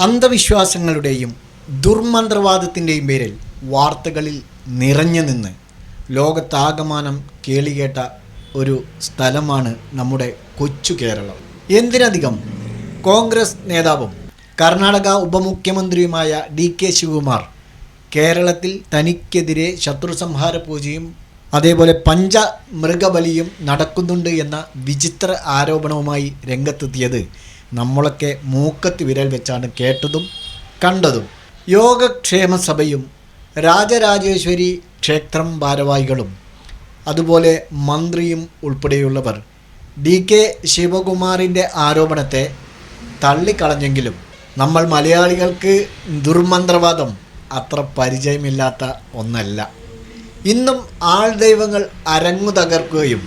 അന്ധവിശ്വാസങ്ങളുടെയും ദുർമന്ത്രവാദത്തിന്റെയും പേരിൽ വാർത്തകളിൽ നിറഞ്ഞു നിന്ന് ലോകത്താകമാനം കേളികേട്ട ഒരു സ്ഥലമാണ് നമ്മുടെ കൊച്ചു കേരളം. എന്തിനധികം കോൺഗ്രസ് നേതാവും കർണാടക ഉപമുഖ്യമന്ത്രിയുമായ ഡി കെ ശിവകുമാർ കേരളത്തിൽ തനിക്കെതിരെ ശത്രുസംഹാര പൂജയും അതേപോലെ പഞ്ച മൃഗബലിയും നടക്കുന്നുണ്ട് എന്ന വിചിത്ര ആരോപണവുമായി രംഗത്തെത്തിയത് നമ്മളൊക്കെ മൂക്കത്ത് വിരൽ വെച്ചാണ് കേട്ടതും കണ്ടതും. യോഗക്ഷേമ സഭയും രാജരാജേശ്വരി ക്ഷേത്രം ഭാരവാഹികളും അതുപോലെ മന്ത്രിയും ഉൾപ്പെടെയുള്ളവർ ഡി കെ ശിവകുമാറിന്റെ ആരോപണത്തെ തള്ളിക്കളഞ്ഞെങ്കിലും നമ്മൾ മലയാളികൾക്ക് ദുർമന്ത്രവാദം അത്ര പരിചയമില്ലാത്ത ഒന്നല്ല. ഇന്നും ആൾ ദൈവങ്ങൾ അരങ്ങു തകർക്കുകയും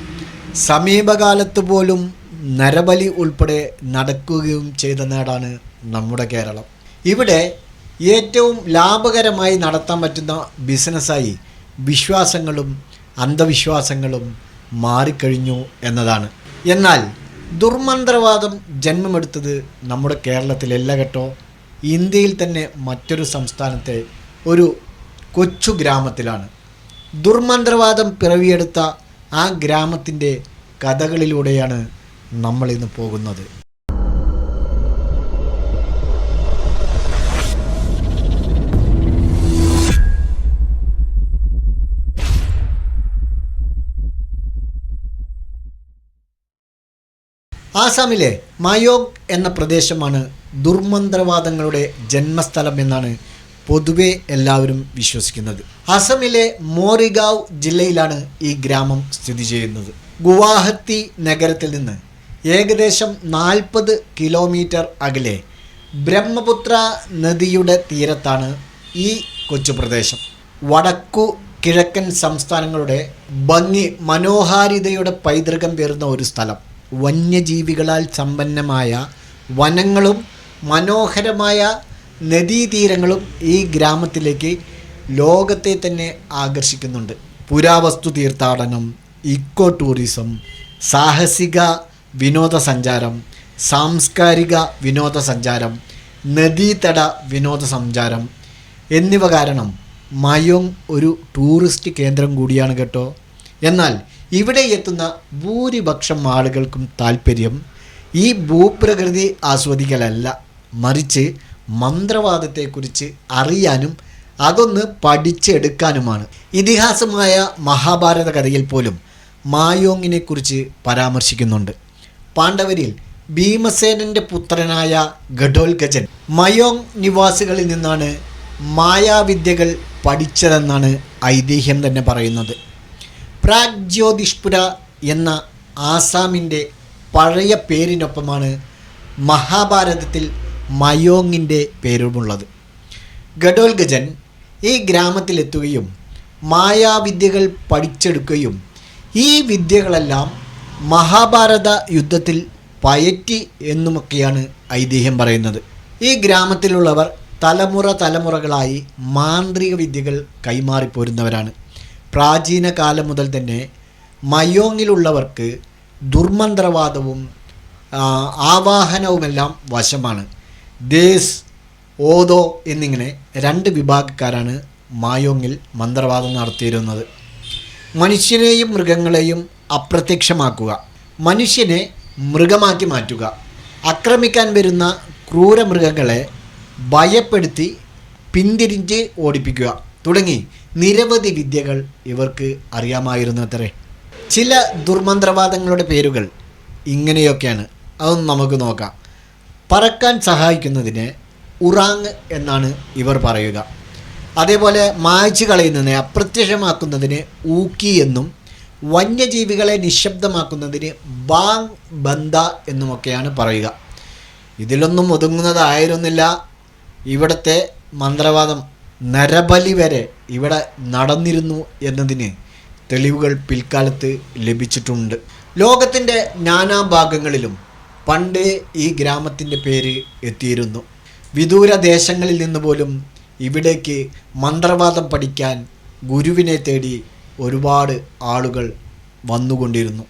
സമീപകാലത്ത് പോലും നരബലി ഉൾപ്പെടെ നടക്കുകയും ചെയ്ത നാടാണ് നമ്മുടെ കേരളം. ഇവിടെ ഏറ്റവും ലാഭകരമായി നടത്താൻ പറ്റുന്ന ബിസിനസ്സായി വിശ്വാസങ്ങളും അന്ധവിശ്വാസങ്ങളും മാറിക്കഴിഞ്ഞു എന്നതാണ്. എന്നാൽ ദുർമന്ത്രവാദം ജന്മമെടുത്തത് നമ്മുടെ കേരളത്തിലല്ല കേട്ടോ. ഇന്ത്യയിൽ തന്നെ മറ്റൊരു സംസ്ഥാനത്തെ ഒരു കൊച്ചു ഗ്രാമത്തിലാണ്. ദുർമന്ത്രവാദം പിറവിയെടുത്ത ആ ഗ്രാമത്തിന്റെ കഥകളിലൂടെയാണ് നമ്മളിന്ന് പോകുന്നത്. ആസാമിലെ മായോഗ് എന്ന പ്രദേശമാണ് ദുർമന്ത്രവാദങ്ങളുടെ ജന്മസ്ഥലം എന്നാണ് പൊതുവെ എല്ലാവരും വിശ്വസിക്കുന്നത്. അസമിലെ മോറിഗാവ് ജില്ലയിലാണ് ഈ ഗ്രാമം സ്ഥിതി ചെയ്യുന്നത്. ഗുവാഹത്തി നഗരത്തിൽ നിന്ന് ഏകദേശം നാൽപ്പത് കിലോമീറ്റർ അകലെ ബ്രഹ്മപുത്ര നദിയുടെ തീരത്താണ് ഈ കൊച്ചു പ്രദേശം. വടക്കു കിഴക്കൻ സംസ്ഥാനങ്ങളുടെ ഭംഗി മനോഹാരിതയുടെ പൈതൃകം പേറുന്ന ഒരു സ്ഥലം. വന്യജീവികളാൽ സമ്പന്നമായ വനങ്ങളും മനോഹരമായ നദീതീരങ്ങളും ഈ ഗ്രാമത്തിലേക്ക് ലോകത്തെ തന്നെ ആകർഷിക്കുന്നുണ്ട്. പുരാവസ്തു തീർത്ഥാടനം ഇക്കോ ടൂറിസം സാഹസിക വിനോദസഞ്ചാരം സാംസ്കാരിക വിനോദസഞ്ചാരം നദീതട വിനോദസഞ്ചാരം എന്നിവ കാരണം മയോങ് ഒരു ടൂറിസ്റ്റ് കേന്ദ്രം കൂടിയാണ് കേട്ടോ. എന്നാൽ ഇവിടെ എത്തുന്ന ഭൂരിപക്ഷം ആളുകൾക്കും താല്പര്യം ഈ ഭൂപ്രകൃതി ആസ്വദിക്കലല്ല. മറിച്ച് മന്ത്രവാദത്തെക്കുറിച്ച് അറിയാനും അതൊന്ന് പഠിച്ചെടുക്കാനുമാണ്. ഇതിഹാസമായ മഹാഭാരത കഥയിൽ പോലും മായോങ്ങിനെക്കുറിച്ച് പരാമർശിക്കുന്നുണ്ട്. പാണ്ഡവരിൽ ഭീമസേനന്റെ പുത്രനായ ഘടോൽഗജൻ മയോങ് നിവാസികളിൽ നിന്നാണ് മായാവിദ്യകൾ പഠിച്ചതെന്നാണ് ഐതിഹ്യം തന്നെ പറയുന്നത്. പ്രാഗ്ജ്യോതിഷ്പുര എന്ന ആസാമിന്റെ പഴയ പേരിനൊപ്പമാണ് മഹാഭാരതത്തിൽ മയോങ്ങിന്റെ പേരുമുള്ളത്. ഘടോൽഗജൻ ഈ ഗ്രാമത്തിലെത്തുകയും മായാവിദ്യകൾ പഠിച്ചെടുക്കുകയും ഈ വിദ്യകളെല്ലാം മഹാഭാരത യുദ്ധത്തിൽ പയറ്റി എന്നുമൊക്കെയാണ് ഐതിഹ്യം പറയുന്നത്. ഈ ഗ്രാമത്തിലുള്ളവർ തലമുറ തലമുറകളായി മാന്ത്രിക വിദ്യകൾ കൈമാറിപ്പോരുന്നവരാണ് പ്രാചീന കാലം മുതൽ തന്നെ മയോങ്ങിലുള്ളവർക്ക് ദുർമന്ത്രവാദവും ആവാഹനവുമെല്ലാം വശമാണ്. ദേസ് ഓതോ എന്നിങ്ങനെ രണ്ട് വിഭാഗക്കാരാണ് മായോങ്ങിൽ മന്ത്രവാദം നടത്തിയിരുന്നത്. മനുഷ്യനെയും മൃഗങ്ങളെയും അപ്രത്യക്ഷമാക്കുക. മനുഷ്യനെ മൃഗമാക്കി മാറ്റുക. ആക്രമിക്കാൻ വരുന്ന ക്രൂരമൃഗങ്ങളെ ഭയപ്പെടുത്തി പിന്തിരിഞ്ഞ് ഓടിപ്പിക്കുക. തുടങ്ങി നിരവധി വിദ്യകൾ ഇവർക്ക് അറിയാമായിരുന്നു അത്രേ ചില ദുർമന്ത്രവാദങ്ങളുടെ പേരുകൾ ഇങ്ങനെയൊക്കെയാണ്. അതൊന്നും നമുക്ക് നോക്കാം. പറക്കാൻ സഹായിക്കുന്നതിന് ഉറാങ് എന്നാണ് ഇവർ പറയുക. അതേപോലെ മായ്ച്ചു കളയുന്നതിനെ അപ്രത്യക്ഷമാക്കുന്നതിന് ഊക്കി എന്നും വന്യജീവികളെ നിശബ്ദമാക്കുന്നതിന് ബാങ് ബന്ദ എന്നുമൊക്കെയാണ് പറയുക. ഇതിലൊന്നും ഒതുങ്ങുന്നതായിരുന്നില്ല. ഇവിടുത്തെ മന്ത്രവാദം നരബലി വരെ ഇവിടെ നടന്നിരുന്നു എന്നതിന് തെളിവുകൾ പിൽക്കാലത്ത് ലഭിച്ചിട്ടുണ്ട്. ലോകത്തിന്റെ നാനാഭാഗങ്ങളിലും പണ്ട് ഈ ഗ്രാമത്തിന്റെ പേര് എത്തിയിരുന്നു. വിദൂര ദേശങ്ങളിൽ നിന്ന് പോലും ഇവിടേക്ക് മന്ത്രവാദം പഠിക്കാൻ ഗുരുവിനെ തേടി ഒരുപാട് ആളുകൾ വന്നുകൊണ്ടിരുന്നു.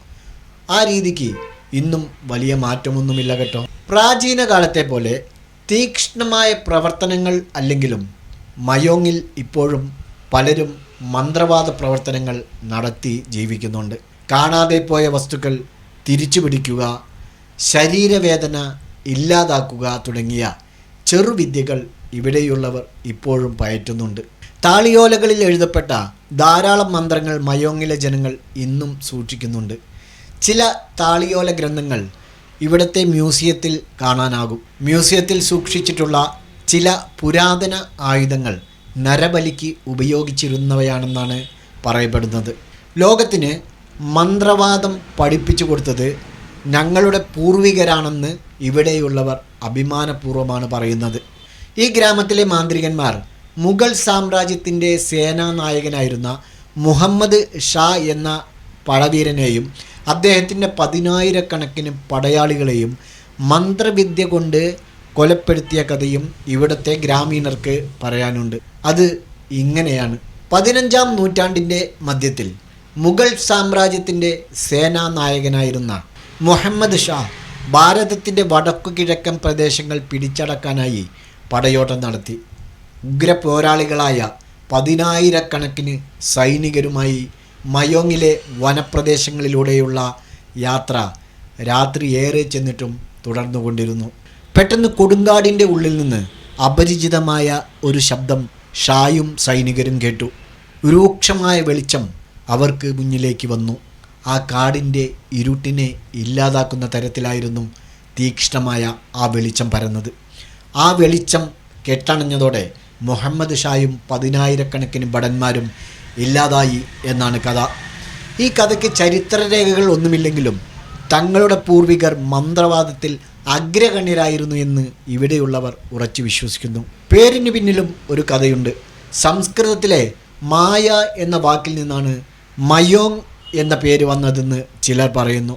ആ രീതിക്ക് ഇന്നും വലിയ മാറ്റമൊന്നുമില്ല കേട്ടോ. പ്രാചീന കാലത്തെ പോലെ തീക്ഷ്ണമായ പ്രവർത്തനങ്ങൾ അല്ലെങ്കിലും മയോങ്ങിൽ ഇപ്പോഴും പലരും മന്ത്രവാദ പ്രവർത്തനങ്ങൾ നടത്തി ജീവിക്കുന്നുണ്ട്. കാണാതെ പോയ വസ്തുക്കൾ തിരിച്ചു പിടിക്കുക ശരീരവേദന ഇല്ലാതാക്കുക തുടങ്ങിയ ചെറുവിദ്യകൾ ഇവിടെയുള്ളവർ ഇപ്പോഴും പയറ്റുന്നുണ്ട്. താളിയോലകളിൽ എഴുതപ്പെട്ട ധാരാളം മന്ത്രങ്ങൾ മയോങ്ങിലെ ജനങ്ങൾ ഇന്നും സൂക്ഷിക്കുന്നുണ്ട്. ചില താളിയോല ഗ്രന്ഥങ്ങൾ ഇവിടുത്തെ മ്യൂസിയത്തിൽ കാണാനാകും. മ്യൂസിയത്തിൽ സൂക്ഷിച്ചിട്ടുള്ള ചില പുരാതന ആയുധങ്ങൾ നരബലിക്ക് ഉപയോഗിച്ചിരുന്നവയാണെന്നാണ് പറയപ്പെടുന്നത്. ലോകത്തിന് മന്ത്രവാദം പഠിപ്പിച്ചു കൊടുത്തത് ഞങ്ങളുടെ പൂർവികരാണെന്ന് ഇവിടെയുള്ളവർ അഭിമാനപൂർവമാണ് പറയുന്നത്. ഈ ഗ്രാമത്തിലെ മാന്ത്രികന്മാർ മുഗൾ സാമ്രാജ്യത്തിന്റെ സേനാനായകനായിരുന്ന മുഹമ്മദ് ഷാ എന്ന പടവീരനെയും അദ്ദേഹത്തിന്റെ പതിനായിരക്കണക്കിന് പടയാളികളെയും മന്ത്രവിദ്യ കൊണ്ട് കൊലപ്പെടുത്തിയ കഥയും ഇവിടുത്തെ ഗ്രാമീണർക്ക് പറയാനുണ്ട്. അത് ഇങ്ങനെയാണ്. പതിനഞ്ചാം നൂറ്റാണ്ടിന്റെ മധ്യത്തിൽ മുഗൾ സാമ്രാജ്യത്തിന്റെ സേനാനായകനായിരുന്ന മുഹമ്മദ് ഷാ ഭാരതത്തിന്റെ വടക്കു കിഴക്കൻ പ്രദേശങ്ങൾ പിടിച്ചടക്കാനായി പടയോട്ടം നടത്തി. ഉഗ്ര പോരാളികളായ പതിനായിരക്കണക്കിന് സൈനികരുമായി മയോങ്ങിലെ വനപ്രദേശങ്ങളിലൂടെയുള്ള യാത്ര രാത്രി ഏറെ ചെന്നിട്ടും തുടർന്നുകൊണ്ടിരുന്നു പെട്ടെന്ന് കൊടുങ്കാടിന്റെ ഉള്ളിൽ നിന്ന് അപരിചിതമായ ഒരു ശബ്ദം ഷായും സൈനികരും കേട്ടു. രൂക്ഷമായ വെളിച്ചം അവർക്ക് മുന്നിലേക്ക് വന്നു. ആ കാടിന്റെ ഇരുട്ടിനെ ഇല്ലാതാക്കുന്ന തരത്തിലായിരുന്നു തീക്ഷ്ണമായ ആ വെളിച്ചം പരന്നത്. ആ വെളിച്ചം കെട്ടണഞ്ഞതോടെ മുഹമ്മദ് ഷായും പതിനായിരക്കണക്കിന് ഭടന്മാരും ഇല്ലാതായി എന്നാണ് കഥ. ഈ കഥയ്ക്ക് ചരിത്രരേഖകൾ ഒന്നുമില്ലെങ്കിലും തങ്ങളുടെ പൂർവികർ മന്ത്രവാദത്തിൽ അഗ്രഗണ്യരായിരുന്നു എന്ന് ഇവിടെയുള്ളവർ ഉറച്ചു വിശ്വസിക്കുന്നു. പേരിന് പിന്നിലും ഒരു കഥയുണ്ട്. സംസ്കൃതത്തിലെ മായ എന്ന വാക്കിൽ നിന്നാണ് മയോങ് എന്ന പേര് വന്നതെന്ന് ചിലർ പറയുന്നു.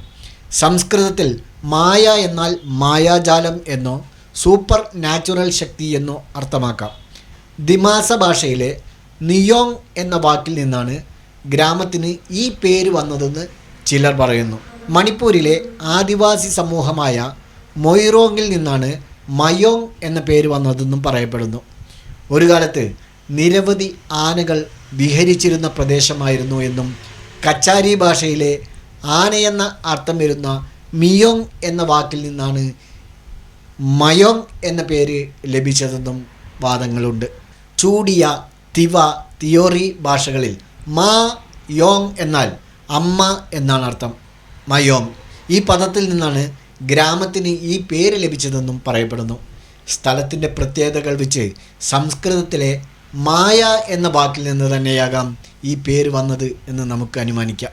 സംസ്കൃതത്തിൽ മായ എന്നാൽ മായാജാലം എന്നോ സൂപ്പർ നാച്ചുറൽ ശക്തി എന്നോ അർത്ഥമാക്കാം. ദിമാസ ഭാഷയിലെ നിയോങ് എന്ന വാക്കിൽ നിന്നാണ് ഗ്രാമത്തിന് ഈ പേര് വന്നതെന്ന് ചിലർ പറയുന്നു. മണിപ്പൂരിലെ ആദിവാസി സമൂഹമായ മൊയ്റോങ്ങിൽ നിന്നാണ് മയോങ് എന്ന പേര് വന്നതെന്നും പറയപ്പെടുന്നു. ഒരു കാലത്ത് നിരവധി ആനകൾ വിഹരിച്ചിരുന്ന പ്രദേശമായിരുന്നു എന്നും കച്ചാരി ഭാഷയിലെ ആനയെന്ന അർത്ഥം വരുന്ന മിയോങ് എന്ന വാക്കിൽ നിന്നാണ് മയോങ് എന്ന പേര് ലഭിച്ചതെന്നും വാദങ്ങളുണ്ട്. ചൂടിയ തിവ തിയോറി ഭാഷകളിൽ മാ യോങ് എന്നാൽ അമ്മ എന്നാണ് അർത്ഥം. മയോങ് ഈ പദത്തിൽ നിന്നാണ് ഗ്രാമത്തിന് ഈ പേര് ലഭിച്ചതെന്നും പറയപ്പെടുന്നു. സ്ഥലത്തിന്റെ പ്രത്യേകതകൾ വെച്ച് സംസ്കൃതത്തിലെ മായ എന്ന വാക്കിൽ നിന്ന് തന്നെയാകാം ഈ പേര് വന്നത് എന്ന് നമുക്ക് അനുമാനിക്കാം.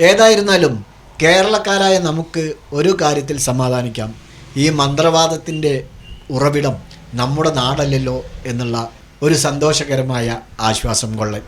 ഏതായിരുന്നാലും കേരളക്കാരായ നമുക്ക് ഒരു കാര്യത്തിൽ സമാധാനിക്കാം. ഈ മന്ത്രവാദത്തിന്റെ ഉറവിടം നമ്മുടെ നാടല്ലല്ലോ എന്നുള്ള ഒരു സന്തോഷകരമായ ആശ്വാസം കൊള്ളൻ.